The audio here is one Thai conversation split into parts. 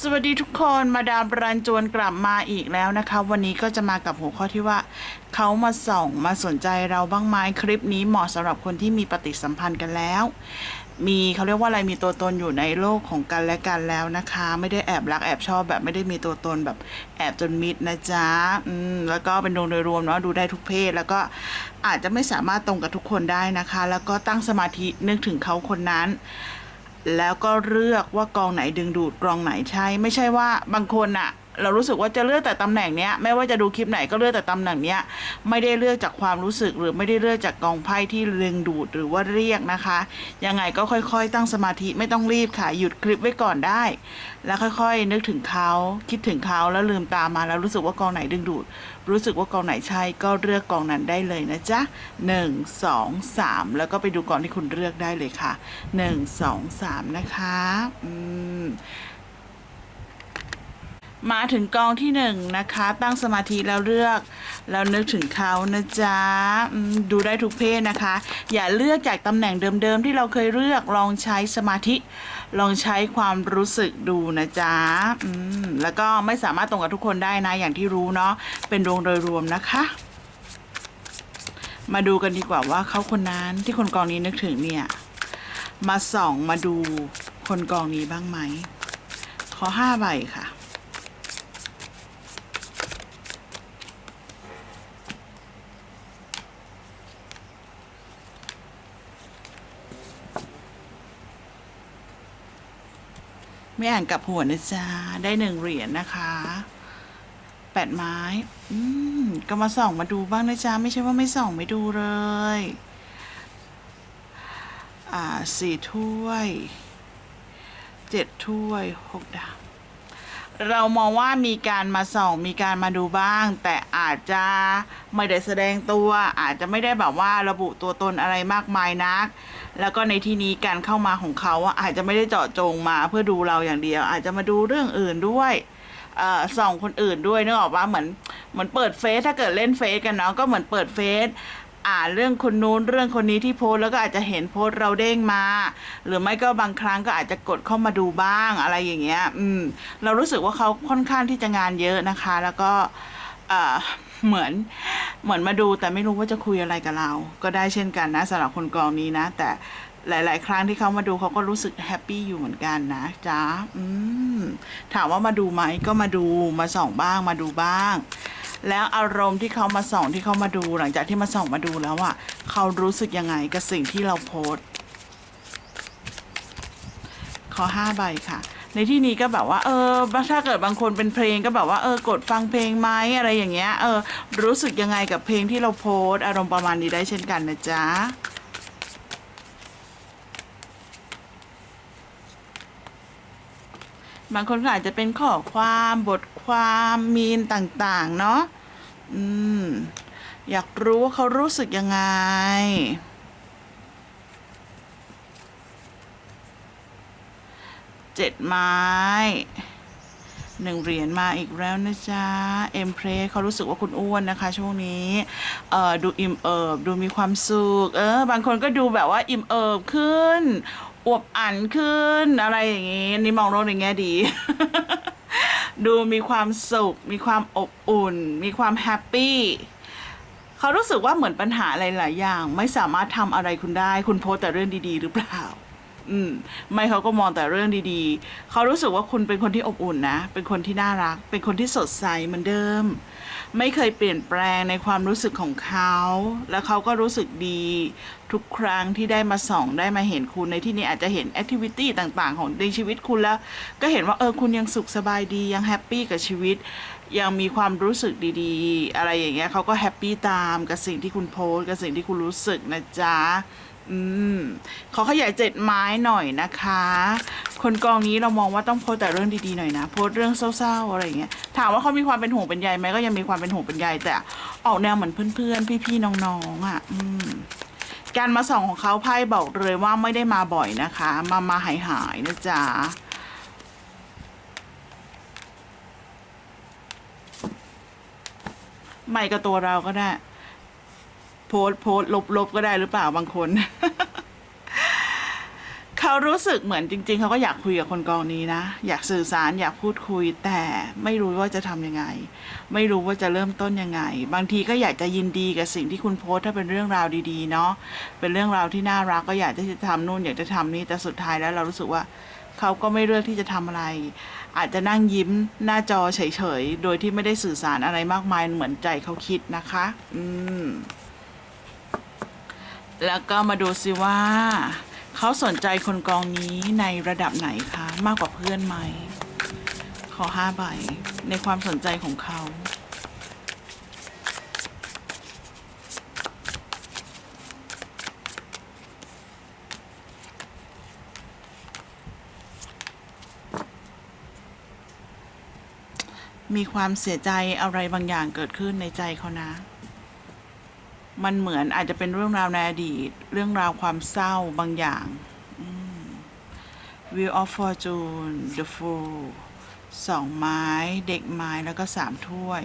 สวัสดีทุกคนมาดามรันจวนกลับมาอีกแล้วนะคะ วันนี้ก็จะมากับหัวข้อที่ว่า เขามาส่องมาสนใจเราบ้างไหมคลิปนี้เหมาะสำหรับคนที่มีปฏิสัมพันธ์กันแล้ว มีเขาเรียกว่าอะไรมีตัวตนอยู่ในโลกของกันและกันแล้วนะคะ ไม่ได้แอบรักแอบชอบแบบไม่ได้มีตัวตนแบบแอบจนมิดนะจ๊ะอืมแล้วก็เป็นดวงโดยรวมเนาะดูได้ทุกเพศ แล้วก็อาจจะไม่สามารถตรงกับทุกคนได้นะคะ แล้วก็ตั้งสมาธินึกถึงเขาคนนั้น แล้วก็เลือกว่ากองไหนดึงดูดกองไหนใช้ ไม่ใช่ว่าบางคนอะ เรารู้สึกว่าจะเลือกแต่ตำแหน่งเนี้ยไม่ว่าจะดูคลิปไหนก็เลือกแต่ตำแหน่งเนี้ยไม่ได้เลือกจากความรู้สึกหรือไม่ได้เลือกจากกองไพ่ที่ดึงดูดหรือว่าเรียกนะคะ ยังไงก็ค่อยๆ ตั้งสมาธิไม่ต้องรีบค่ะหยุดคลิปไว้ก่อนได้ แล้วค่อยๆ นึกถึงเขาคิดถึงเขาแล้วลืมตามาแล้วรู้สึกว่ากองไหนดึงดูด รู้สึกว่ากองไหนใช่ก็เลือกกองนั้นได้เลยนะจ๊ะหนึ่งสองสามแล้วก็ไปดูกองที่คุณเลือกได้เลยค่ะหนึ่งสองสามนะคะอืม มาถึงกองที่หนึ่งนะคะ ตั้งสมาธิแล้วเลือก แล้วนึกถึงเขานะจ๊ะดูได้ทุกเพศนะคะ อย่าเลือกจากตำแหน่งเดิมๆ ที่เราเคยเลือกลองใช้สมาธิ ลองใช้ความรู้สึกดูนะจ๊ะแล้วก็ไม่สามารถตรงกับทุกคนได้นะ อย่างที่รู้เนาะเป็นดวงโดยรวมนะคะ มาดูกันดีกว่าว่าเขาคนนั้นที่คนกองนี้นึกถึงเนี่ย มาส่องมาดูคนกองนี้บ้างไหมขอห้าใบค่ะ ไม่อ่านกับหัวนะจ๊ะ ได้หนึ่งเหรียญนะคะ แปดไม้ อืม ก็มาส่องมาดูบ้างนะจ๊ะ ไม่ใช่ว่าไม่ส่องไม่ดูเลย อ่าสี่ถ้วย เจ็ดถ้วยหกดาว เรามองว่ามีการมาส่องมีการมาดูบ้าง แต่อาจจะไม่ได้แสดงตัว อาจจะไม่ได้แบบว่าระบุตัวตนอะไรมากมายนัก แล้วก็ในที่นี้การเข้ามาของเขาอะอาจจะไม่ได้เจาะจงมาเพื่อดูเราอย่างเดียว อาจจะมาดูเรื่องอื่นด้วยส่องคนอื่นด้วยนึกออกว่าเหมือนเหมือนเปิดเฟซถ้าเกิดเล่นเฟซกันเนาะก็เหมือนเปิดเฟซ อ่านเรื่องคนนู้นเรื่องคนนี้ที่โพสแล้วก็อาจจะเห็นโพสเราเด้งมา หรือไม่ก็บางครั้งก็อาจจะกดเข้ามาดูบ้างอะไรอย่างเงี้ย อืม เรารู้สึกว่าเขาค่อนข้างที่จะงานเยอะนะคะ แล้วก็เอ่อเหมือนเหมือนมาดูแต่ไม่รู้ว่าจะคุยอะไรกับเรา ก็ได้เช่นกันนะสำหรับคนกองนี้นะ แต่หลาย ๆ ครั้งที่เขามาดูเขาก็รู้สึกแฮปปี้อยู่เหมือนกันนะจ๊ะอืมถามว่ามาดูไหมก็มาดูมาส่องบ้างมาดูบ้าง แล้วอารมณ์ที่เขามาส่องที่เขามาดูหลังจากที่มาส่องมาดูแล้วอะเขารู้สึกยังไงกับสิ่งที่เราโพสต์ขอห้าใบค่ะ ในที่นี้ก็แบบว่า เออถ้าเกิดบางคนเป็นเพลงก็แบบว่าเออกดฟังเพลงไหมอะไรอย่างเงี้ยเออรู้สึกยังไงกับเพลงที่เราโพสต์อารมณ์ประมาณนี้ได้เช่นกันนะจ๊ะ บางคนก็อาจจะเป็นข้อความบทความมีนต่างๆ เนาะอืม อยากรู้ว่าเขารู้สึกยังไง เจ็ดไม้หนึ่งเหรียญมาอีกแล้วนะจ๊ะ เอ็มเพรสเขารู้สึกว่าคุณอ้วนนะคะ ช่วงนี้เอ่อดูอิ่มเอิบดูมีความสุข เออ บางคนก็ดูแบบว่าอิ่มเอิบขึ้น อวบอันขึ้นอะไรอย่างงี้นี่มองโลกในแง่ดี ดูมีความสุข มีความอบอุ่น มีความแฮปปี้เขารู้สึกว่าเหมือนปัญหาอะไรหลายอย่าง ไม่สามารถทำอะไรคุณได้ คุณโพสแต่เรื่องดี ๆ หรือเปล่า อืม ไม่เขาก็มองแต่เรื่องดีๆ เขารู้สึกว่าคุณเป็นคนที่อบอุ่นนะ เป็นคนที่น่ารัก เป็นคนที่สดใสเหมือนเดิม ไม่เคยเปลี่ยนแปลงในความรู้สึกของเขา แล้วเขาก็รู้สึกดีทุกครั้งที่ได้มาส่องได้มาเห็นคุณในที่นี้อาจจะเห็นแอคทิวิตี้ต่างๆ ของในชีวิตคุณแล้ว ก็เห็นว่าเออคุณยังสุขสบายดียังแฮปปี้กับชีวิต ยังมีความรู้สึกดีๆ อะไรอย่างเงี้ยเขาก็แฮปปี้ตามกับสิ่งที่คุณโพสกับสิ่งที่คุณรู้สึกนะจ๊ะ อืม ขอขยายเจ็ดไม้หน่อยนะคะ คนกองนี้เรามองว่าต้องโพสแต่เรื่องดีๆหน่อยนะ โพสเรื่องเศร้าๆอะไรอย่างเงี้ย ถามว่าเขามีความเป็นห่วงเป็นใยไหมก็ยังมีความเป็นห่วงเป็นใยแต่ออกแนวเหมือนเพื่อนๆ พี่ๆ น้องๆ อะ อืม การมาส่องของเขาไพ่บอกเลยว่าไม่ได้มาบ่อยนะคะ มามาหายหายๆนะจ๊ะไม่กับตัวเราก็ได้ โพสโพสลบลบก็ได้หรือเปล่าบางคน เขารู้สึกเหมือนจริง ๆ เขาก็อยากคุยกับคนกองนี้นะ อยากสื่อสารอยากพูดคุย แต่ไม่รู้ว่าจะทำยังไง ไม่รู้ว่าจะเริ่มต้นยังไง บางทีก็อยากจะยินดีกับสิ่งที่คุณโพสถ้าเป็นเรื่องราวดีๆ เนาะเป็นเรื่องราวที่น่ารักก็อยากจะทำนู่นอยากจะทำนี่แต่สุดท้ายแล้วเรารู้สึกว่าเขาก็ไม่เลือกที่จะทำอะไร อาจจะนั่งยิ้มหน้าจอเฉยๆ โดยที่ไม่ได้สื่อสารอะไรมากมายเหมือนใจเขาคิดนะคะ อืม แล้วก็มาดูสิว่า เขาสนใจคนกองนี้ในระดับไหนคะ มากกว่าเพื่อนไหม ขอห้าใบในความสนใจของเขา มีความเสียใจอะไรบางอย่างเกิดขึ้นในใจเขานะ มันเหมือนอาจจะเป็นเรื่องราวในอดีต เรื่องราวความเศร้าบางอย่างอืม Wheel of Fortune The Fool สองไม้เด็กไม้แล้วก็สามถ้วย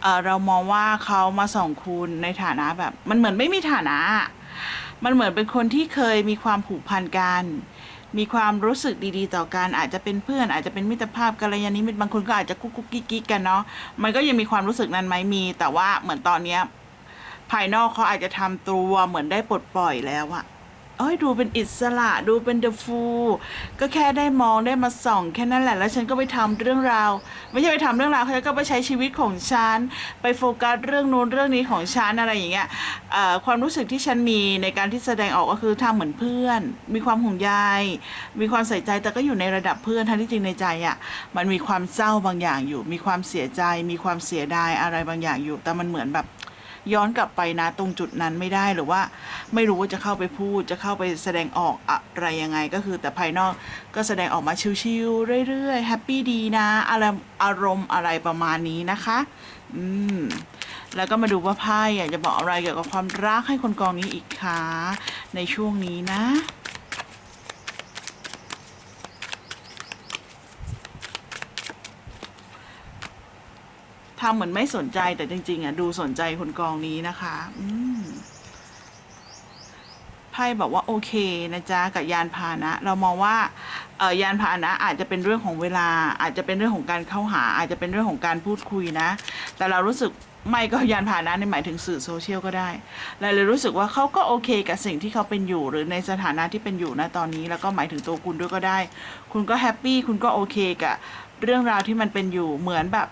เออเรามองว่าเขามาส่องคุณในฐานะแบบ มันเหมือนไม่มีฐานะ มันเหมือนเป็นคนที่เคยมีความผูกพันกัน มีความรู้สึกดีๆ ต่อกันอาจจะเป็นเพื่อน อาจจะเป็นมิตรภาพกัลยาณมิตรบางคนก็อาจจะกุ๊กกิ๊กกันเนาะมันก็ยังมีความรู้สึกนั้นไหมมี แต่ว่าเหมือนตอนเนี้ย ภายนอกเขาอาจจะทำตัวเหมือนได้ปลดปล่อยแล้วอะเอ้ยดูเป็นอิสระดูเป็นเดอะฟูก็แค่ได้มองได้มาส่อง แค่นั้นแหละ แล้วฉันก็ไปทำเรื่องราว ไม่ใช่ไปทำเรื่องราวฉันก็ไปใช้ชีวิตของฉัน ไปโฟกัสเรื่องนู้นเรื่องนี้ของฉันอะไรอย่างเงี้ยความรู้สึกที่ฉันมีในการที่แสดงออกก็คือทำเหมือนเพื่อน มีความห่วงใยมีความใส่ใจแต่ก็อยู่ในระดับเพื่อนทั้งที่จริงในใจอะมันมีความเศร้าบางอย่างอยู่ มีความเสียใจ มีความเสียดายอะไรบางอย่างอยู่ แต่มันเหมือนแบบ ย้อนกลับไปนะตรงจุดนั้นไม่ได้หรือว่าไม่รู้ว่าจะเข้าไปพูดจะเข้าไปแสดงออกอะไรยังไงก็คือแต่ภายนอกก็แสดงออกมาชิวๆเรื่อยๆแฮปปี้ดีนะอารมณ์อารมณ์อะไรประมาณนี้นะคะ อืมแล้วก็มาดูว่าไพ่อยากจะบอกอะไรเกี่ยวกับความรักให้คนกองนี้อีกคะในช่วงนี้นะ ทำเหมือนไม่สนใจแต่จริง ๆอะดูสนใจคนกองนี้นะคะอืมไพ่บอกว่าโอเคนะจ๊ะกับยานพาหนะ เรามองว่าเออยานพาหนะอาจจะเป็นเรื่องของเวลา อาจจะเป็นเรื่องของการเข้าหา อาจจะเป็นเรื่องของการพูดคุยนะ แต่เรารู้สึกไม่ก็ยานพาหนะในหมายถึงสื่อโซเชียลก็ได้เราเลยรู้สึกว่าเขาก็โอเคกับสิ่งที่เขาเป็นอยู่ หรือในสถานะที่เป็นอยู่นะตอนนี้ แล้วก็หมายถึงตัวคุณด้วยก็ได้ คุณก็แฮปปี้คุณก็โอเคกับเรื่องราวที่มันเป็นอยู่เหมือนแบบ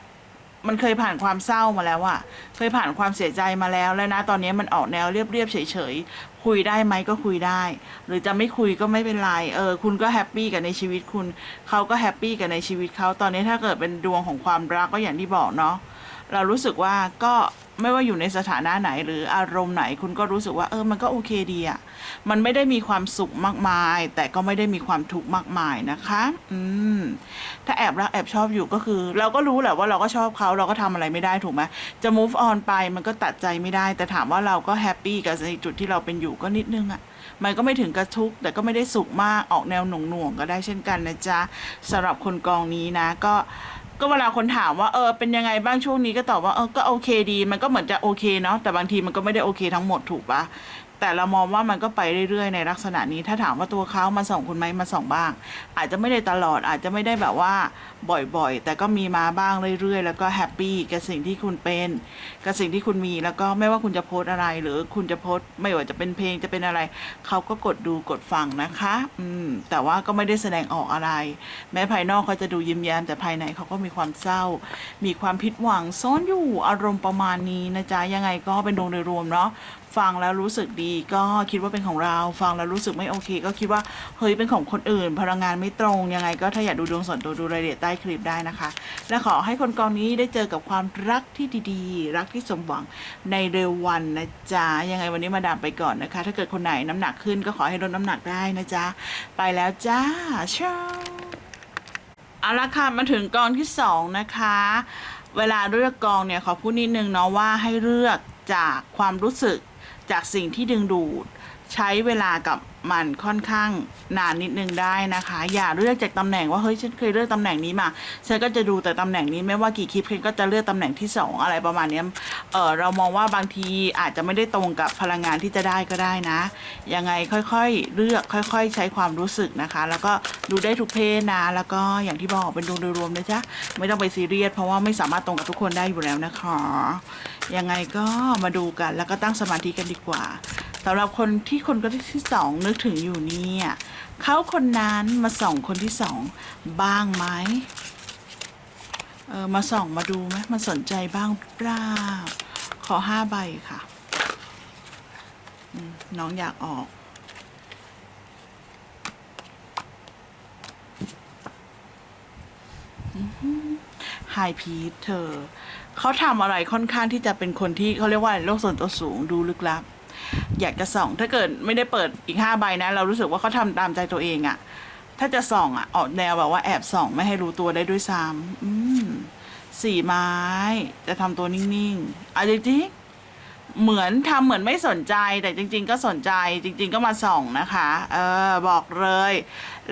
มันเคยผ่านความเศร้ามาแล้วอะเคยผ่านความเสียใจมาแล้วแล้วนะ ตอนนี้มันออกแนวเรียบๆเฉยๆคุยได้ไหมก็คุยได้ หรือจะไม่คุยก็ไม่เป็นไรเออคุณก็แฮปปี้กับในชีวิตคุณเขาก็แฮปปี้กับในชีวิตเขาตอนนี้ถ้าเกิดเป็นดวงของความรักก็อย่างที่บอกเนาะเรารู้สึกว่าก็ ไม่ว่าอยู่ในสถานะไหนหรืออารมณ์ไหนคุณก็รู้สึกว่าเออมันก็โอเคดีอะมันไม่ได้มีความสุขมากมาย แต่ก็ไม่ได้มีความทุกข์มากมายนะคะ อืม ถ้าแอบรักแอบชอบอยู่ก็คือ เราก็รู้แหละว่าเราก็ชอบเขาเราก็ทำอะไรไม่ได้ถูกไหมจะ move on ไปมันก็ตัดใจไม่ได้ แต่ถามว่าเราก็แฮปปี้กับในจุดที่เราเป็นอยู่ก็นิดนึงอะมันก็ไม่ถึงกระทุกแต่ก็ไม่ได้สุขมากออกแนวหน่วงหน่วงๆก็ได้เช่นกันนะจ๊ะสำหรับคนกองนี้นะก็ ก็เวลาคนถามว่าเออเป็นยังไงบ้างช่วงนี้ก็ตอบว่าเออก็โอเคดี มันก็เหมือนจะโอเคเนาะแต่บางทีมันก็ไม่ได้โอเคทั้งหมดถูกปะ แต่เรามองว่ามันก็ไปเรื่อยๆ ในลักษณะนี้ ถ้าถามว่าตัวเขามาส่งคุณไหมมาส่งบ้าง อาจจะไม่ได้ตลอด อาจจะไม่ได้แบบว่าบ่อยๆ แต่ก็มีมาบ้างเรื่อยๆ แล้วก็แฮปปี้กับสิ่งที่คุณเป็นกับสิ่งที่คุณมี แล้วก็ไม่ว่าคุณจะโพสอะไร หรือคุณจะโพสไม่ว่าจะเป็นเพลงจะเป็นอะไร เขาก็กดดูกดฟังนะคะ อืม แต่ว่าก็ไม่ได้แสดงออกอะไร แม้ภายนอกเขาจะดูยิ้มแย้มแต่ภายในเขาก็มีความเศร้า มีความผิดหวังซ่อนอยู่อารมณ์ประมาณนี้นะจ๊ะยังไงก็เป็นดวงโดยรวมเนาะ ฟังแล้วรู้สึกดีก็คิดว่าเป็นของเรา ฟังแล้วรู้สึกไม่โอเค ก็คิดว่าเฮ้ยเป็นของคนอื่น พลังงานไม่ตรงยังไง ก็ถ้าอยากดูดวงส่วนตัวดูรายละเอียดใต้คลิปได้นะคะ และขอให้คนกองนี้ได้เจอกับความรักที่ดีๆ รักที่สมหวังในเร็ววันนะจ๊ะยังไงวันนี้มาดามไปก่อนนะคะ ถ้าเกิดคนไหนน้ำหนักขึ้นก็ขอให้ลดน้ำหนักได้นะจ๊ะไปแล้วจ้าชาเอาละค่ะมาถึงกองที่สองนะคะ เวลาเลือกกองเนี่ยขอพูดนิดนึงเนาะว่าให้เลือกจากความรู้สึก จากสิ่งที่ดึงดูด ใช้เวลากับ มันค่อนข้างนานนิดนึงได้นะคะ อย่าเลือกจากตำแหน่งว่าเฮ้ยฉันเคยเลือกตำแหน่งนี้มาฉันก็จะดูแต่ตำแหน่งนี้ไม่ว่ากี่คลิปฉันก็จะเลือกตำแหน่งที่สองอะไรประมาณนี้เออเรามองว่าบางทีอาจจะไม่ได้ตรงกับพลังงานที่จะได้ก็ได้นะยังไงค่อยๆ เลือกค่อยๆ ใช้ความรู้สึกนะคะ แล้วก็ดูได้ทุกเพศนะ แล้วก็อย่างที่บอกเป็นดวงโดยรวมนะจ๊ะไม่ต้องไปซีเรียสเพราะว่าไม่สามารถตรงกับทุกคนได้อยู่แล้วนะคะยังไงก็มาดูกันแล้วก็ตั้งสมาธิกันดีกว่า สำหรับคนที่คนก็ที่สองนึกถึงอยู่เนี่ยเขาคนนั้นมาส่องคนที่สองบ้างไหมเออมาส่องมาดูไหมมาสนใจบ้างเปล่าขอห้าใบค่ะน้องอยากออกไฮพีทเธอ เขาทำอะไรค่อนข้างที่จะเป็นคนที่เขาเรียกว่าโลกส่วนตัวสูงดูลึกลับ อยากจะส่อง ถ้าเกิดไม่ได้เปิดอีกห้าใบนะ เรารู้สึกว่าเขาทำตามใจตัวเองอะถ้าจะส่องอะออกแนวแบบว่าแอบส่องไม่ให้รู้ตัวได้ด้วยซ้ำอืมสี่ไม้ จะทำตัวนิ่งๆอะจริงๆเหมือนทำเหมือนไม่สนใจแต่จริง ๆ ก็สนใจจริง ๆ ก็มาส่องนะคะ เออบอกเลย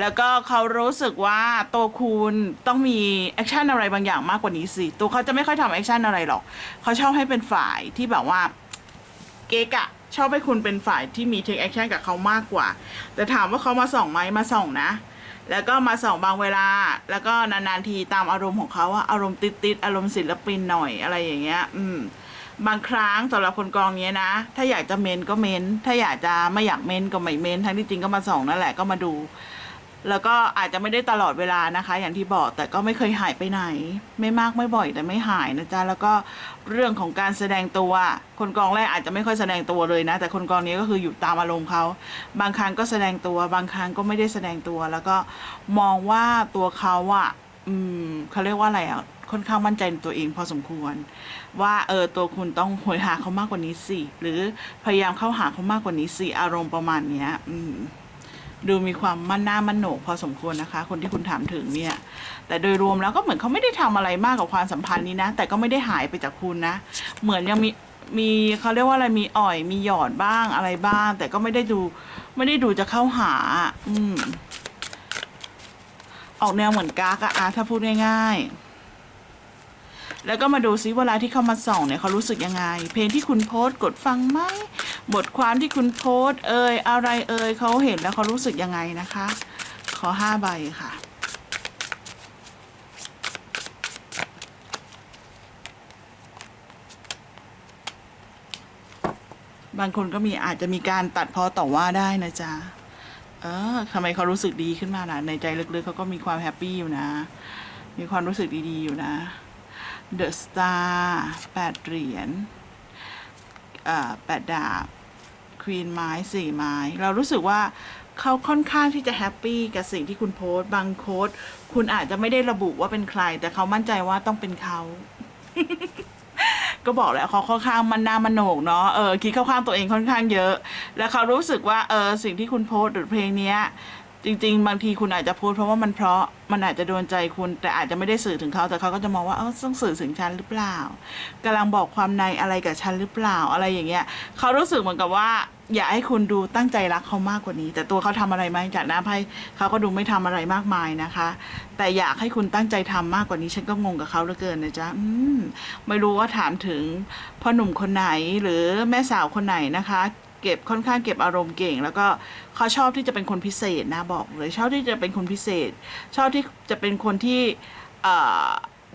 แล้วก็เขารู้สึกว่าตัวคุณต้องมีแอคชั่นอะไรบางอย่างมากกว่านี้สิ ตัวเขาจะไม่ค่อยทำแอคชั่นอะไรหรอกเขาชอบให้เป็นฝ่ายที่แบบว่า เก๊กอะ ชอบให้คุณเป็นฝ่ายที่มีเทคแอคชั่นกับเขามากกว่า แต่ถามว่าเขามาส่องไหมมาส่องนะ แล้วก็มาส่องบางเวลา แล้วก็นานๆทีตามอารมณ์ของเขาอะอารมณ์ติดๆอารมณ์ศิลปินหน่อยอะไรอย่างเงี้ย อืมบางครั้งสำหรับคนกองนี้นะ ถ้าอยากจะเมนก็เมน ถ้าอยากจะไม่อยากเมนก็ไม่เมน ทั้งที่จริงก็มาส่องนั่นแหละก็มาดู แล้วก็อาจจะไม่ได้ตลอดเวลานะคะ อย่างที่บอกแต่ก็ไม่เคยหายไปไหน ไม่มากไม่บ่อยแต่ไม่หายนะจ๊ะแล้วก็เรื่องของการแสดงตัว คนกองแรกอาจจะไม่ค่อยแสดงตัวเลยนะ แต่คนกองนี้ก็คืออยู่ตามอารมณ์เขาบางครั้งก็แสดงตัว บางครั้งก็ไม่ได้แสดงตัว แล้วก็มองว่าตัวเขาอะอืมเขาเรียกว่าอะไรอะค่อนข้างมั่นใจในตัวเองพอสมควร ว่าเออตัวคุณต้องหวยหาเขามากกว่านี้สิหรือพยายามเข้าหาเขามากกว่านี้สิอารมณ์ประมาณเนี้ย อืม ดูมีความมั่นหน้ามั่นโหนกพอสมควรนะคะ คนที่คุณถามถึงเนี่ย แต่โดยรวมแล้วก็เหมือนเขาไม่ได้ทำอะไรมากกับความสัมพันธ์นี้นะ แต่ก็ไม่ได้หายไปจากคุณนะ เหมือนยังมีมีเขาเรียกว่าอะไรมีอ่อย มีหยอดบ้างอะไรบ้าง แต่ก็ไม่ได้ดูไม่ได้ดูจะเข้าหา อืม ออกแนวเหมือนกากอะอะถ้าพูดง่าย ๆ แล้วก็มาดูซิเวลาที่เขามาส่องเนี่ยเขารู้สึกยังไง เพลงที่คุณโพสต์กดฟังไหม บทความที่คุณโพสเอ่ยอะไรเอ่ยเขาเห็นแล้วเขารู้สึกยังไงนะคะ ขอห้าใบค่ะ บางคนก็มีอาจจะมีการตัดพอต่อว่าได้นะจ๊ะเออทำไมเขารู้สึกดีขึ้นมาล่ะ ในใจลึกๆเขาก็มีความแฮปปี้อยู่นะ มีความรู้สึกดีๆอยู่นะเดอะสตาร์แปดเหรียญ แปดดาบควีนไม้สี่ไม้ เรารู้สึกว่าเขาค่อนข้างที่จะแฮปปี้กับสิ่งที่คุณโพสต์บางโค้ดคุณอาจจะไม่ได้ระบุว่าเป็นใคร แต่เขามั่นใจว่าต้องเป็นเขาก็บอกแล้วเขาค่อนข้างมันนามันโหนกเนาะเออคิดเข้าข้างตัวเองค่อนข้างเยอะ แล้วเขารู้สึกว่าเออสิ่งที่คุณโพสต์หรือเพลงเนี้ย จริง ๆ บางทีคุณอาจจะพสต์เพราะว่ามันเพราะมันอาจจะโดนใจคุณ แต่อาจจะไม่ได้สื่อถึงเขาแต่เขาก็จะมองว่าเออต้องสื่อถึงฉันหรือเปล่ากำลังบอกความในอะไรกับฉันหรือเปล่าอะไรอย่างเงี้ยเขารู้สึกเหมือนกับว่า อยากให้คุณดูตั้งใจรักเขามากกว่านี้ แต่ตัวเขาทำอะไรไหมจากหน้าไพ่เขาก็ดูไม่ทำอะไรมากมายนะคะ แต่อยากให้คุณตั้งใจทำมากกว่านี้ฉันก็งงกับเขาเหลือเกินนะจ๊ะอืมไม่รู้ว่าถามถึงพ่อหนุ่มคนไหนหรือแม่สาวคนไหนนะคะ เก็บค่อนข้างเก็บอารมณ์เก่ง แล้วก็เขาชอบที่จะเป็นคนพิเศษนะบอกเลยชอบที่จะเป็นคนพิเศษ ชอบที่จะเป็นคนที่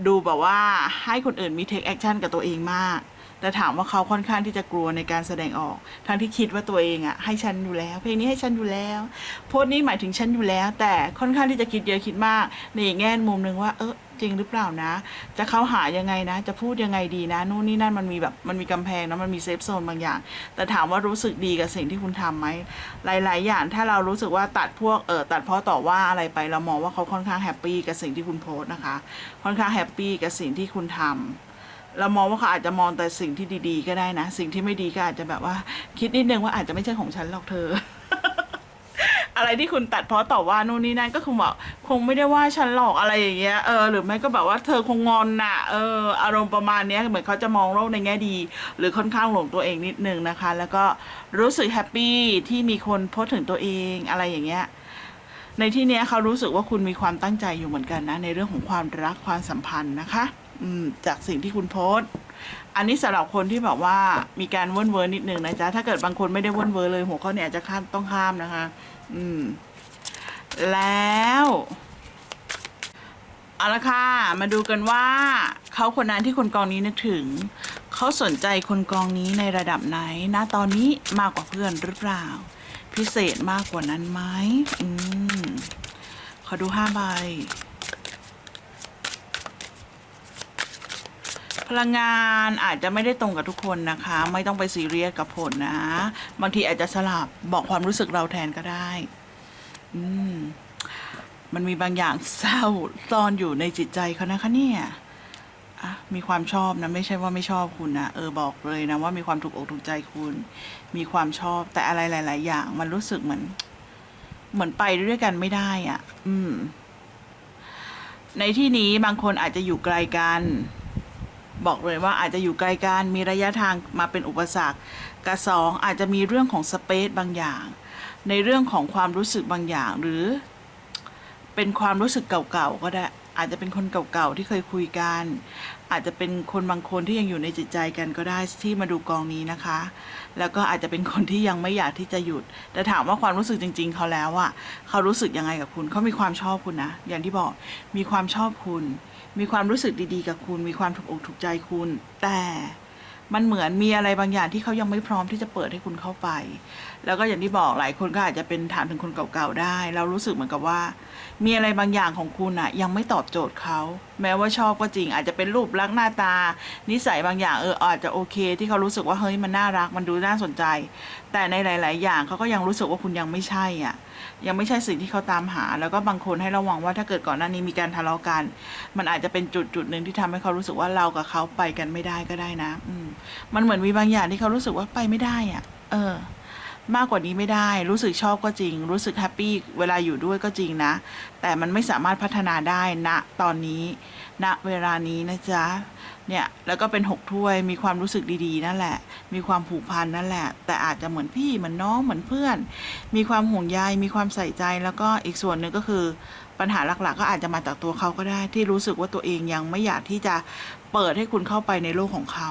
ดูแบบว่าให้คนอื่นมีเทคแอคชั่นกับตัวเองมาก แต่ถามว่าเขาค่อนข้างที่จะกลัวในการแสดงออก ทั้งที่คิดว่าตัวเองอะให้ฉันอยู่แล้ว เพลงนี้ให้ฉันอยู่แล้ว โพสต์นี้หมายถึงฉันอยู่แล้ว แต่ค่อนข้างที่จะคิดเยอะคิดมาก ในแง่มุมหนึ่งว่าเออจริงหรือเปล่านะ จะเข้าหายังไงนะ จะพูดยังไงดีนะนู่นนี่นั่นมันมีแบบมันมีกำแพงนะมันมีเซฟโซนบางอย่าง แต่ถามว่ารู้สึกดีกับสิ่งที่คุณทำไหมหลาย ๆ อย่างถ้าเรารู้สึกว่าตัดพวกเออตัดเพราะต่อว่าอะไรไปเรามองว่าเขาค่อนข้างแฮปปี้กับสิ่งที่คุณโพสต์นะคะ ค่อนข้างแฮปปี้กับสิ่งที่คุณทำ เรามองว่าเขาอาจจะมองแต่สิ่งที่ดี ๆ ก็ได้นะ สิ่งที่ไม่ดีก็อาจจะแบบว่า คิดนิดนึงว่าอาจจะไม่ใช่ของฉันหรอกเธอ อะไรที่คุณตัดเพราะต่อว่านู่นนี่นั่นก็คงบอกคงไม่ได้ว่าฉันหรอกอะไรอย่างเงี้ยเออหรือไม่ก็แบบว่าเธอคงงอนน่ะเอออารมณ์ประมาณเนี้ยเหมือนเขาจะมองโลกในแง่ดี หรือค่อนข้างหลงตัวเองนิดนึงนะคะ แล้วก็รู้สึกแฮปปี้ที่มีคนพูดถึงตัวเองอะไรอย่างเงี้ยในที่เนี้ยเขารู้สึกว่าคุณมีความตั้งใจอยู่เหมือนกันนะ ในเรื่องของความรักความสัมพันธ์นะคะ จากสิ่งที่คุณโพสอันนี้สำหรับคนที่แบบว่ามีการเว่นเวิร์นิดนึงนะจ๊ะถ้าเกิดบางคนไม่ได้เว่นเวิร์เลย หัวข้อเนี่ยอาจจะข้ามต้องข้ามนะคะ อืม แล้วเอาละค่ะ มาดูกันว่าเขาคนนั้นที่คนกองนี้นึกถึง เขาสนใจคนกองนี้ในระดับไหนนะตอนนี้มากกว่าเพื่อนหรือเปล่า พิเศษมากกว่านั้นไหมอืมขอดูห้าใบ พลังงานอาจจะไม่ได้ตรงกับทุกคนนะคะ ไม่ต้องไปซีเรียสกับผลนะ บางทีอาจจะสลับบอกความรู้สึกเราแทนก็ได้ อืม มันมีบางอย่างเศร้าซ่อนอยู่ในจิตใจเขานะคะเนี่ยอะมีความชอบนะไม่ใช่ว่าไม่ชอบคุณนะเออบอกเลยนะว่ามีความถูกอกถูกใจคุณ มีความชอบแต่อะไรหลาย ๆ อย่าง มันรู้สึกเหมือน เหมือนไปด้วยกันไม่ได้อะ อืม ในที่นี้บางคนอาจจะอยู่ไกลกัน บอกเลยว่าอาจจะอยู่ไกลกันมีระยะทางมาเป็นอุปสรรคกับสองอาจจะมีเรื่องของสเปซบางอย่าง ในเรื่องของความรู้สึกบางอย่าง หรือเป็นความรู้สึกเก่าๆก็ได้ อาจจะเป็นคนเก่าๆที่เคยคุยกัน อาจจะเป็นคนบางคนที่ยังอยู่ในจิตใจกันก็ได้ที่มาดูกองนี้นะคะ แล้วก็อาจจะเป็นคนที่ยังไม่อยากที่จะหยุด แต่ถามว่าความรู้สึกจริง ๆ เขาแล้วอะเขารู้สึกยังไงกับคุณเขามีความชอบคุณนะอย่างที่บอกมีความชอบคุณ มีความรู้สึกดีๆ กับคุณ มีความถูกอกถูกใจคุณ แต่มันเหมือนมีอะไรบางอย่างที่เขายังไม่พร้อมที่จะเปิดให้คุณเข้าไป แล้วก็อย่างที่บอกหลายคนก็อาจจะเป็นถามถึงคนเก่าๆได้ เรารู้สึกเหมือนกับว่า มีอะไรบางอย่างของคุณอะยังไม่ตอบโจทย์เขาแม้ว่าชอบก็จริง อาจจะเป็นรูปลักษณ์หน้าตา นิสัยบางอย่างเอออาจจะโอเค ที่เขารู้สึกว่าเฮ้ยมันน่ารักมันดูน่าสนใจ แต่ในหลาย ๆ อย่างเขาก็ยังรู้สึกว่าคุณยังไม่ใช่อะ ยังไม่ใช่สิ่งที่เขาตามหา แล้วก็บางคนให้ระวังว่าถ้าเกิดก่อนหน้านี้มีการทะเลาะกัน มันอาจจะเป็นจุดจุดหนึ่งที่ทำให้เขารู้สึกว่าเรากับเขาไปกันไม่ได้ก็ได้นะ อืมมันเหมือนมีบางอย่างที่เขารู้สึกว่าไปไม่ได้อะ เออ มากกว่านี้ไม่ได้รู้สึกชอบก็จริง รู้สึกแฮปปี้เวลาอยู่ด้วยก็จริงนะ แต่มันไม่สามารถพัฒนาได้ณตอนนี้ณเวลานี้นะจ๊ะเนี่ยแล้วก็เป็นหกถ้วยมีความรู้สึกดีๆ นั่นแหละ มีความผูกพันนั่นแหละ แต่อาจจะเหมือนพี่เหมือนน้องเหมือนเพื่อน มีความห่วงใยมีความใส่ใจแล้วก็อีกส่วนหนึ่งก็คือปัญหาหลักๆ ก็อาจจะมาจากตัวเขาก็ได้ ที่รู้สึกว่าตัวเองยังไม่อยากที่จะเปิดให้คุณเข้าไปในโลกของเขา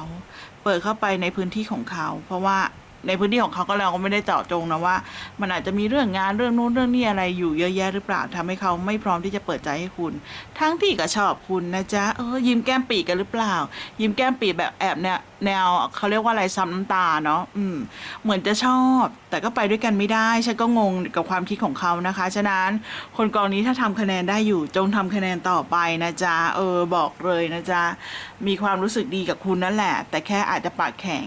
เปิดเข้าไปในพื้นที่ของเขา เพราะว่า ในพื้นที่ของเขาก็เราก็ไม่ได้เจาะจงนะว่า มันอาจจะมีเรื่องงานเรื่องนู้นเรื่องนี้อะไรอยู่เยอะแยะหรือเปล่าทำให้เขาไม่พร้อมที่จะเปิดใจให้คุณ ทั้งที่ก็ชอบคุณนะจ๊ะเออยิ้มแก้มปีกันหรือเปล่า ยิ้มแก้มปีแบบแอบเนี่ยแนวเขาเรียกว่าอะไรซ้ำน้ำตาเนาะอืม เหมือนจะชอบ แต่ก็ไปด้วยกันไม่ได้ฉันก็งงกับความคิดของเขานะคะ ฉะนั้นคนกองนี้ถ้าทำคะแนนได้อยู่จงทำคะแนนต่อไปนะจ๊ะเออบอกเลยนะจ๊ะมีความรู้สึกดีกับคุณนั่นแหละ แต่แค่อาจจะปากแข็ง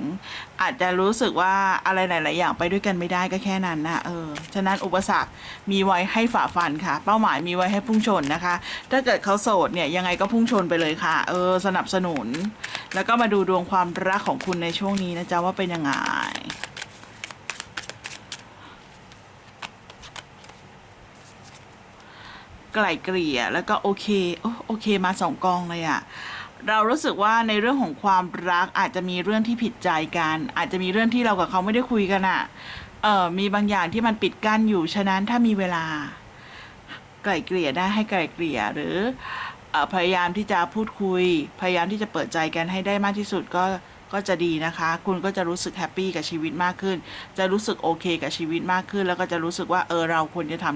อาจจะรู้สึกว่าอะไรหลาย ๆ อย่างไปด้วยกันไม่ได้ก็แค่นั้นนะเออฉะนั้นอุปสรรคมีไว้ให้ฝ่าฟันค่ะ เป้าหมายมีไว้ให้พุ่งชนนะคะ ถ้าเกิดเขาโสดเนี่ยยังไงก็พุ่งชนไปเลยค่ะ เออ สนับสนุน แล้วก็มาดูดวงความรักของคุณในช่วงนี้นะจ๊ะว่าเป็นยังไงไกล่เกลี่ยแล้วก็โอเคโอโอเคมาสองกองเลยอะ เรารู้สึกว่าในเรื่องของความรักอาจจะมีเรื่องที่ผิดใจกัน อาจจะมีเรื่องที่เรากับเขาไม่ได้คุยกันอะเออมีบางอย่างที่มันปิดกั้นอยู่ฉะนั้นถ้ามีเวลา ไกล่เกลี่ยได้ให้ไกล่เกลี่ยหรือเอ่อพยายามที่จะพูดคุย พยายามที่จะเปิดใจกันให้ได้มากที่สุดก็ก็จะดีนะคะ คุณก็จะรู้สึกแฮปปี้กับชีวิตมากขึ้น จะรู้สึกโอเคกับชีวิตมากขึ้น แล้วก็จะรู้สึกว่าเออเราควรจะท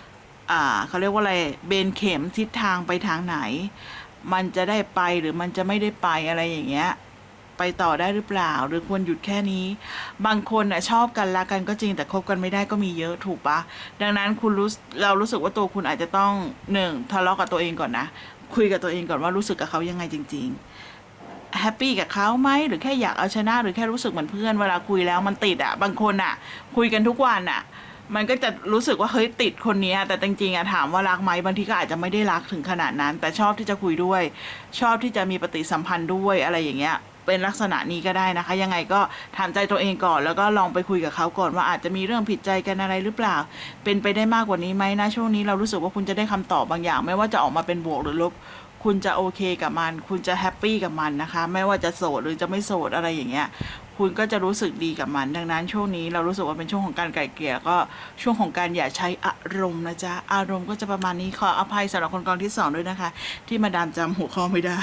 ำอ่าเขาเรียกว่าอะไรเบนเข็มทิศทางไปทางไหน มันจะได้ไปหรือมันจะไม่ได้ไปอะไรอย่างเงี้ย ไปต่อได้หรือเปล่า หรือควรหยุดแค่นี้ บางคนน่ะชอบกันรักกันก็จริงแต่คบกันไม่ได้ก็มีเยอะถูกปะดังนั้นคุณรู้เรารู้สึกว่าตัวคุณอาจจะต้องหนึ่งทะเลาะกับตัวเองก่อนนะคุยกับตัวเองก่อนว่ารู้สึกกับเขายังไงจริง ๆ แฮปปี้กับเขาไหมหรือแค่อยากเอาชนะ หรือแค่รู้สึกเหมือนเพื่อนเวลาคุยแล้วมันติดอะ บางคนอะ คุยกันทุกวันอะ มันก็จะรู้สึกว่าเฮ้ยติดคนนี้แต่จริงๆอะถามว่ารักไหมบางทีก็อาจจะไม่ได้รักถึงขนาดนั้น แต่ชอบที่จะคุยด้วย ชอบที่จะมีปฏิสัมพันธ์ด้วยอะไรอย่างเงี้ยเป็นลักษณะนี้ก็ได้นะคะ ยังไงก็ถามใจตัวเองก่อน แล้วก็ลองไปคุยกับเขาก่อนว่าอาจจะมีเรื่องผิดใจกันอะไรหรือเปล่า เป็นไปได้มากกว่านี้ไหมนะช่วงนี้เรารู้สึกว่าคุณจะได้คำตอบบางอย่าง ไม่ว่าจะออกมาเป็นบวกหรือลบ คุณจะโอเคกับมัน คุณจะแฮปปี้กับมันนะคะ ไม่ว่าจะโสดหรือจะไม่โสดอะไรอย่างเงี้ย คุณก็จะรู้สึกดีกับมัน ดังนั้นช่วงนี้เรารู้สึกว่าเป็นช่วงของการไก่เกลี่ยก็ช่วงของการอย่าใช้อารมณ์นะจ๊ะ อารมณ์ก็จะประมาณนี้ขออภัยสำหรับคนกองที่สองด้วยนะคะ ที่มาดามจำหัวข้อไม่ได้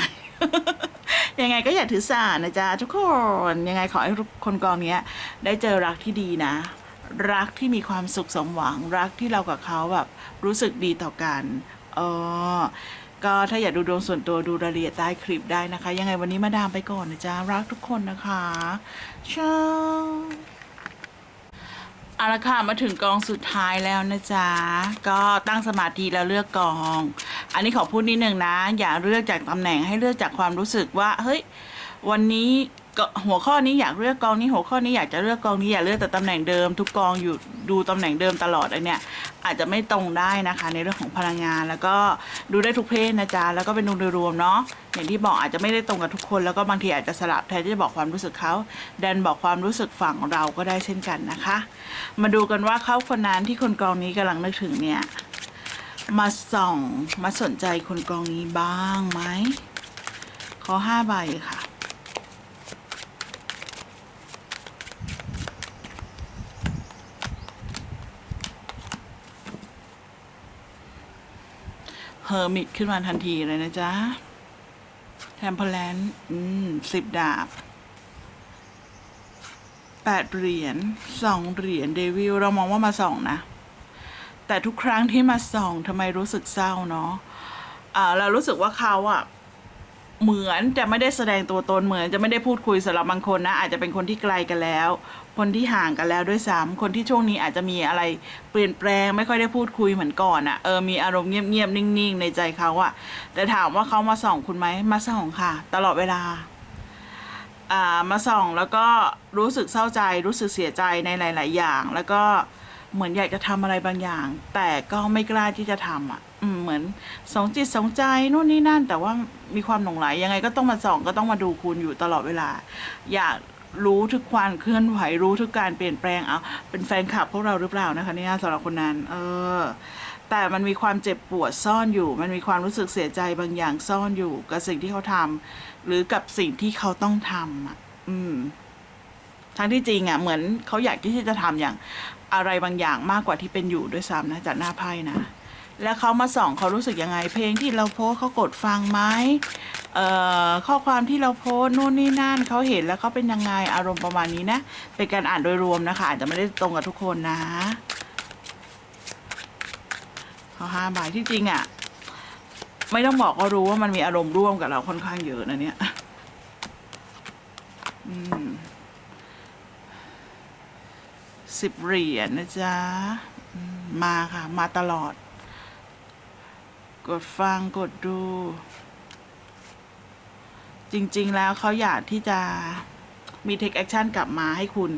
ยังไงก็อย่าถือสานะจ๊ะทุกคนยังไงขอให้คนกองเนี้ย ได้เจอรักที่ดีนะรักที่มีความสุขสมหวังรักที่เรากับเขาแบบรู้สึกดีต่อกัน เออ ก็ถ้าอยากดูดวงส่วนตัวดูรายละเอียดใต้คลิปได้นะคะ ยังไงวันนี้มาดามไปก่อนนะจ๊ะ รักทุกคนนะคะเช้าเอาละค่ะมาถึงกองสุดท้ายแล้วนะจ๊ะ ก็ตั้งสมาธิแล้วเลือกกอง อันนี้ขอพูดนิดนึงนะ อย่าเลือกจากตำแหน่งให้เลือกจากความรู้สึกว่า เฮ้ย วันนี้ ก็หัวข้อนี้อยากเลือกกองนี้หัวข้อนี้อยากจะเลือกกองนี้อย่าเลือกแต่ตำแหน่งเดิม ทุกกองอยู่ดูตำแหน่งเดิมตลอดอันเนี้ยอาจจะไม่ตรงได้นะคะ ในเรื่องของพลังงานแล้วก็ดูได้ทุกเพศนะจ๊ะแล้วก็เป็นดูโดยรวมเนาะอย่างที่บอกอาจจะไม่ได้ตรงกับทุกคน แล้วก็บางทีอาจจะสลับแทนที่จะบอกความรู้สึกเขาดันบอกความรู้สึกฝั่งเราก็ได้เช่นกันนะคะ มาดูกันว่าเขาคนนั้นที่คนกองนี้กำลังนึกถึงเนี่ยมาส่องมาสนใจคนกองนี้บ้างไหมขอห้าใบค่ะ เฮอร์มิตขึ้นมาทันทีเลยนะจ๊ะแทมเพลนอืมสิบดาบแปดเหรียญสองเหรียญเดวิลเรามองว่ามาสองนะ แต่ทุกครั้งที่มาส่องทำไมรู้สึกเศร้าเนาะอ่าเรารู้สึกว่าเขาอะ เหมือนจะไม่ได้แสดงตัวตนเหมือนจะไม่ได้พูดคุยสำหรับบางคนนะ อาจจะเป็นคนที่ไกลกันแล้ว คนที่ห่างกันแล้วด้วยซ้ำคนที่ช่วงนี้อาจจะมีอะไรเปลี่ยนแปลงไม่ค่อยได้พูดคุยเหมือนก่อนอะเออมีอารมณ์เงียบๆนิ่งๆ ในใจเขาอะแต่ถามว่าเขามาส่องคุณไหมมาส่องค่ะ ตลอดเวลาอ่ามาส่องแล้วก็รู้สึกเศร้าใจรู้สึกเสียใจในหลาย ๆ อย่างแล้วก็ เหมือนอยากจะทำอะไรบางอย่าง แต่ก็ไม่กล้าที่จะทำอะอืมเหมือนสองจิตสองใจนู่นนี่นั่น แต่ว่ามีความหลงไหลยังไงก็ต้องมาส่องก็ต้องมาดูคุณอยู่ตลอดเวลา อยากรู้ทุกความเคลื่อนไหวรู้ทุกการเปลี่ยนแปลงเอาเป็นแฟนคลับพวกเราหรือเปล่านะคะเนี่ยสำหรับคนนั้น เออ แต่มันมีความเจ็บปวดซ่อนอยู่ มันมีความรู้สึกเสียใจบางอย่างซ่อนอยู่ กับสิ่งที่เขาทำหรือกับสิ่งที่เขาต้องทำอะ อืม ทั้งที่จริงอะเหมือนเขาอยากที่จะทำอย่างอะไรบางอย่างมากกว่าที่เป็นอยู่ด้วยซ้ำนะจากหน้าไพ่นะ แล้วเขามาส่องเขารู้สึกยังไง เพลงที่เราโพสเขากดฟังไหมเอ่อข้อความที่เราโพสนู่นนี่นั่นเขาเห็นแล้วเขาเป็นยังไงอารมณ์ประมาณนี้นะ เป็นการอ่านโดยรวมนะคะ อาจจะไม่ได้ตรงกับทุกคนนะเขาห้าใบที่จริงอะ ไม่ต้องบอกก็รู้ว่ามันมีอารมณ์ร่วมกับเราค่อนข้างเยอะนะเนี่ย อืม สิบเหรียญนะจ๊ะ มาค่ะ มาตลอด กดฟังกดดู จริง ๆ แล้วเขาอยากที่จะมี take action กลับมาให้คุณ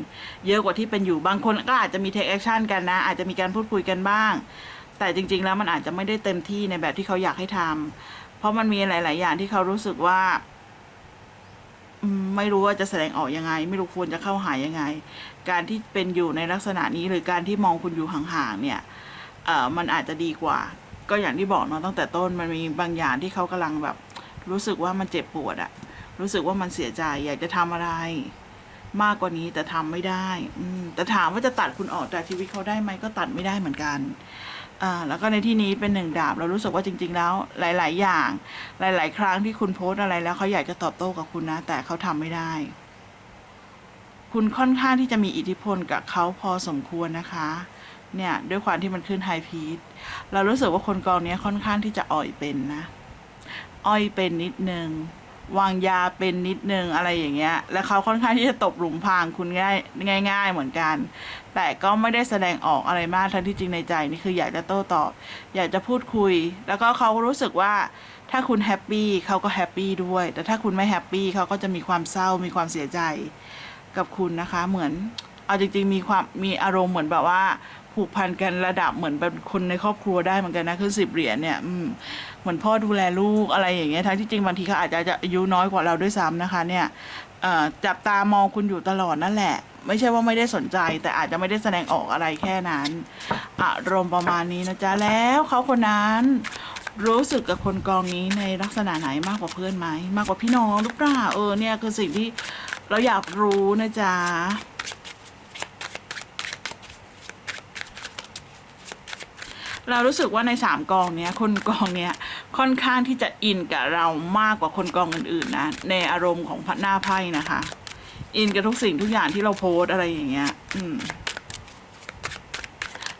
เยอะกว่าที่เป็นอยู่บางคนก็อาจจะมี take action กันนะ อาจจะมีการพูดคุยกันบ้าง แต่จริง ๆ แล้วมันอาจจะไม่ได้เต็มที่ในแบบที่เขาอยากให้ทำเพราะมันมีหลาย ๆ อย่างที่เขารู้สึกว่า ไม่รู้ว่าจะแสดงออกยังไง ไม่รู้ควรจะเข้าหายังไง การที่เป็นอยู่ในลักษณะนี้หรือการที่มองคุณอยู่ห่างๆเนี่ยเออมันอาจจะดีกว่า ก็อย่างที่บอกเนาะตั้งแต่ต้นมันมีบางอย่างที่เขากำลังแบบ รู้สึกว่ามันเจ็บปวดอะรู้สึกว่ามันเสียใจอยากจะทำอะไร มากกว่านี้แต่ทำไม่ได้ อืแต่ถามว่าจะตัดคุณออกจากชีวิตเขาได้ไหมก็ตัดไม่ได้เหมือนกัน อ่าแล้วก็ในที่นี้เป็นหนึ่งดาบ เรารู้สึกว่าจริง ๆ แล้วหลาย ๆ อย่าง หลาย ๆ ครั้งที่คุณโพสต์อะไรแล้วเขาอยากจะตอบโต้กับคุณนะ แต่เขาทำไม่ได้ คุณค่อนข้างที่จะมีอิทธิพลกับเขาพอสมควรนะคะ เนี่ยด้วยความที่มันขึ้นไฮพีทเรารู้สึกว่าคนกองนี้ค่อนข้างที่จะอ่อยเป็นนะอ้อยเป็นนิดนึงวางยาเป็นนิดนึงอะไรอย่างเงี้ย แล้วเขาค่อนข้างที่จะตบหลุมพรางคุณง่ายง่าย ๆ เหมือนกัน แต่ก็ไม่ได้แสดงออกอะไรมากทั้งที่จริงในใจนี่คืออยากจะโต้ตอบ อยากจะพูดคุย แล้วก็เขารู้สึกว่าถ้าคุณแฮปปี้เขาก็แฮปปี้ด้วย แต่ถ้าคุณไม่แฮปปี้เขาก็จะมีความเศร้ามีความเสียใจกับคุณนะคะ เหมือนเอาจริงๆมีความมีอารมณ์เหมือนแบบว่าผูกพันกันระดับเหมือนเป็นคนในครอบครัวได้เหมือนกันนะคือสิบเหรียญเนี่ยอืมเหมือนพ่อดูแลลูกอะไรอย่างเงี้ยทั้งที่จริงบางทีเขาอาจจะอายุน้อยกว่าเราด้วยซ้ำนะคะเนี่ย เอ่อจับตามองคุณอยู่ตลอดนั่นแหละ ไม่ใช่ว่าไม่ได้สนใจ แต่อาจจะไม่ได้แสดงออกอะไรแค่นั้น อารมณ์ประมาณนี้นะจ๊ะแล้วเขาคนนั้นรู้สึกกับคนกองนี้ในลักษณะไหนมากกว่าเพื่อนไหม มากกว่าพี่น้องหรือเปล่าเออเนี่ยคือสิ่งที่เราอยากรู้นะจ๊ะ เรารู้สึกว่าในสามกองเนี้ยคนกองเนี้ยค่อนข้างที่จะอินกับเรามากกว่าคนกองอื่นๆนะในอารมณ์ของพัดหน้าไพ่นะคะ อินกับทุกสิ่งทุกอย่างที่เราโพสอะไรอย่างเงี้ย อืม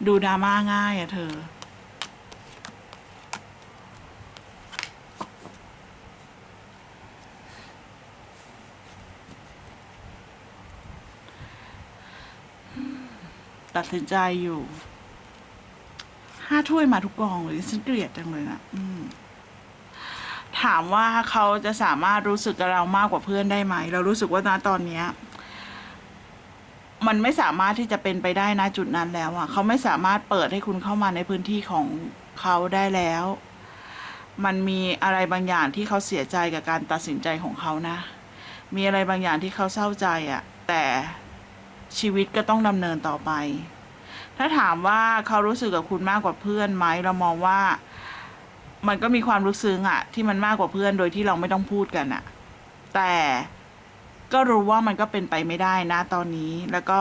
ดูดราม่าง่ายอะเธอตัดสินใจอยู่ ห้าถ้วยมาทุกกองเลยฉันเกลียดจังเลยนะอืม ถามว่าเขาจะสามารถรู้สึกกับเรามากกว่าเพื่อนได้ไหม เรารู้สึกว่าณตอนเนี้ย มันไม่สามารถที่จะเป็นไปได้นะจุดนั้นแล้วอะเขาไม่สามารถเปิดให้คุณเข้ามาในพื้นที่ของเขาได้แล้ว มันมีอะไรบางอย่างที่เขาเสียใจกับการตัดสินใจของเขานะ มีอะไรบางอย่างที่เขาเศร้าใจอะแต่ชีวิตก็ต้องดำเนินต่อไป ถ้าถามว่าเขารู้สึกกับคุณมากกว่าเพื่อนไหมเรามองว่า มันก็มีความรู้ซึ้งอะที่มันมากกว่าเพื่อนโดยที่เราไม่ต้องพูดกันอะแต่ก็รู้ว่ามันก็เป็นไปไม่ได้นะตอนนี้ แล้วก็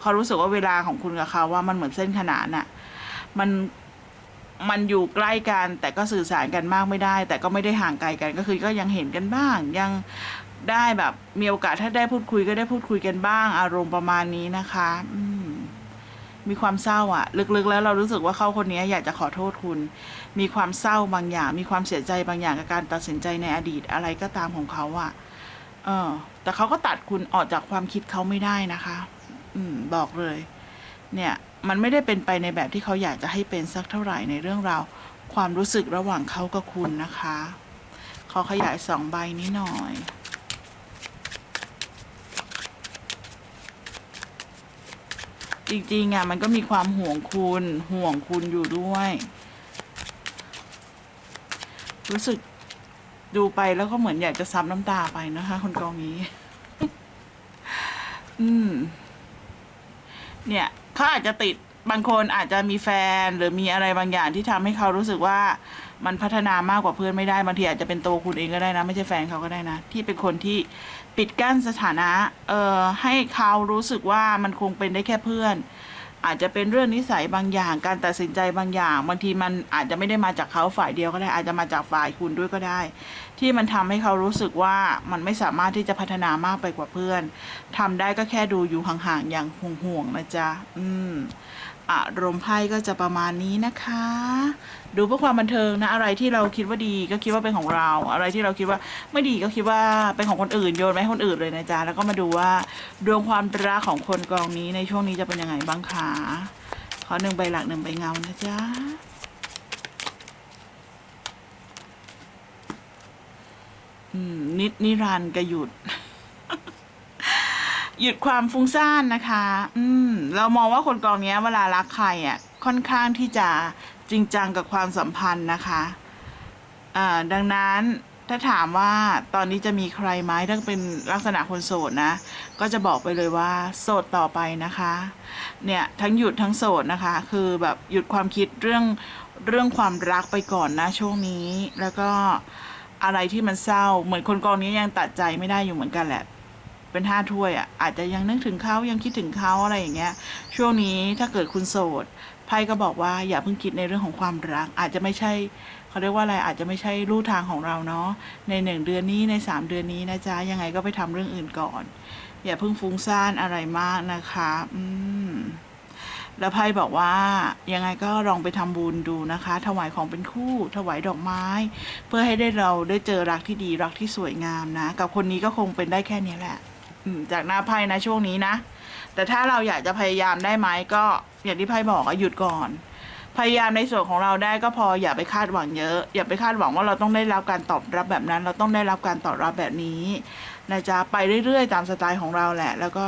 เขารู้สึกว่าเวลาของคุณกับเขาว่ามันเหมือนเส้นขนานอะมันมันอยู่ใกล้กันแต่ก็สื่อสารกันมากไม่ได้ แต่ก็ไม่ได้ห่างไกลกันก็คือก็ยังเห็นกันบ้าง ยังได้แบบมีโอกาสถ้าได้พูดคุยก็ได้พูดคุยกันบ้าง อารมณ์ประมาณนี้นะคะอื มีความเศร้าอะลึกๆ แล้วเรารู้สึกว่าเขาคนนี้อยากจะขอโทษคุณ มีความเศร้าบางอย่าง มีความเสียใจบางอย่างกับการตัดสินใจในอดีตอะไรก็ตามของเขาอะเออ แต่เขาก็ตัดคุณออกจากความคิดเขาไม่ได้นะคะ อืม บอกเลย เนี่ย มันไม่ได้เป็นไปในแบบที่เขาอยากจะให้เป็นสักเท่าไหร่ในเรื่องราวความรู้สึกระหว่างเขากับคุณนะคะเขาขยายสองใบนี้หน่อย จริงๆอะมันก็มีความห่วงคุณห่วงคุณอยู่ด้วย รู้สึกดูไปแล้วก็เหมือนอยากจะซับน้ำตาไปนะคะ คนกองนี้ อืม เนี่ยเขาอาจจะติดบางคนอาจจะมีแฟนหรือมีอะไรบางอย่างที่ทำให้เขารู้สึกว่า มันพัฒนามากกว่าเพื่อนไม่ได้บางทีอาจจะเป็นตัวคุณเองก็ได้นะ ไม่ใช่แฟนเขาก็ได้นะ ที่เป็นคนที่ปิดกั้นสถานะเอ่อให้เขารู้สึกว่ามันคงเป็นได้แค่เพื่อน อาจจะเป็นเรื่องนิสัยบางอย่าง การตัดสินใจบางอย่าง บางทีมันอาจจะไม่ได้มาจากเขาฝ่ายเดียวก็ได้ อาจจะมาจากฝ่ายคุณด้วยก็ได้ ที่มันทำให้เขารู้สึกว่ามันไม่สามารถที่จะพัฒนามากไปกว่าเพื่อนทำได้ก็แค่ดูอยู่ห่างๆอย่างห่วงๆนะจ๊ะอืม อารมณ์ไพ่ก็จะประมาณนี้นะคะ ดูเพื่อความบันเทิงนะ อะไรที่เราคิดว่าดีก็คิดว่าเป็นของเรา อะไรที่เราคิดว่าไม่ดีก็คิดว่าเป็นของคนอื่นโยนไปให้คนอื่นเลยนะจ๊ะแล้วก็มาดูว่าดวงความรักของคนกองนี้ในช่วงนี้จะเป็นยังไงบ้างคะขอหนึ่งใบหลักหนึ่งใบเงานะจ๊ะอืมนิดนิรันดร์ก็หยุด หยุดความฟุ้งซ่านนะคะ อืม เรามองว่าคนกองนี้เวลารักใครอะค่อนข้างที่จะจริงจังกับความสัมพันธ์นะคะอ่าดังนั้นถ้าถามว่าตอนนี้จะมีใครไหมถ้าเป็นลักษณะคนโสดนะ ก็จะบอกไปเลยว่า โสดต่อไปนะคะ เนี่ยทั้งหยุดทั้งโสดนะคะ คือแบบหยุดความคิดเรื่องเรื่องความรักไปก่อนนะช่วงนี้ แล้วก็อะไรที่มันเศร้า เหมือนคนกองนี้ยังตัดใจไม่ได้อยู่เหมือนกันแหละ เป็นห้าถ้วยอะอาจจะยังนึกถึงเขายังคิดถึงเขาอะไรอย่างเงี้ย ช่วงนี้ถ้าเกิดคุณโสดไพ่ก็บอกว่าอย่าเพิ่งคิดในเรื่องของความรัก อาจจะไม่ใช่เขาเรียกว่าอะไรอาจจะไม่ใช่ลู่ทางของเราเนาะในหนึ่งเดือนนี้ในสามเดือนนี้นะจ๊ะยังไงก็ไปทำเรื่องอื่นก่อน อย่าเพิ่งฟุ้งซ่านอะไรมากนะคะ อืมแล้วไพ่บอกว่ายังไงก็ลองไปทำบุญดูนะคะ ถวายของเป็นคู่ ถวายดอกไม้ เพื่อให้ได้เราได้เจอรักที่ดีรักที่สวยงามนะ กับคนนี้ก็คงเป็นได้แค่นี้แหละ จากหน้าไพ่นะช่วงนี้นะ แต่ถ้าเราอยากจะพยายามได้ไหมก็อย่างที่ไพ่บอกอะหยุดก่อน พยายามในส่วนของเราได้ก็พออย่าไปคาดหวังเยอะ อย่าไปคาดหวังว่าเราต้องได้รับการตอบรับแบบนั้น เราต้องได้รับการตอบรับแบบนี้นะจ๊ะไปเรื่อยๆ ตามสไตล์ของเราแหละ แล้วก็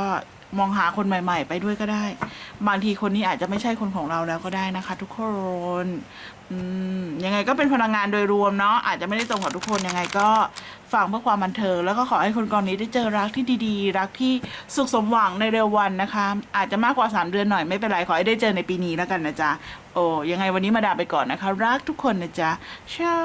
มองหาคนใหม่ ๆ ไปด้วยก็ได้ บางทีคนนี้อาจจะไม่ใช่คนของเราแล้วก็ได้นะคะ ทุกคนอืมยังไงก็เป็นพลังงานโดยรวมเนาะอาจจะไม่ได้ตรงกับทุกคนยังไงก็ ฟังเพื่อความบันเทิงแล้วก็ขอให้คนกองนี้ได้เจอรักที่ดีๆ รักที่สุขสมหวังในเร็ววันนะคะ อาจจะมากกว่า 3 เดือนหน่อยไม่เป็นไรขอให้ได้เจอในปีนี้แล้วกันนะจ๊ะโอ้ยังไงวันนี้มาดาไปก่อนนะคะ รักทุกคนนะจ๊ะเช้า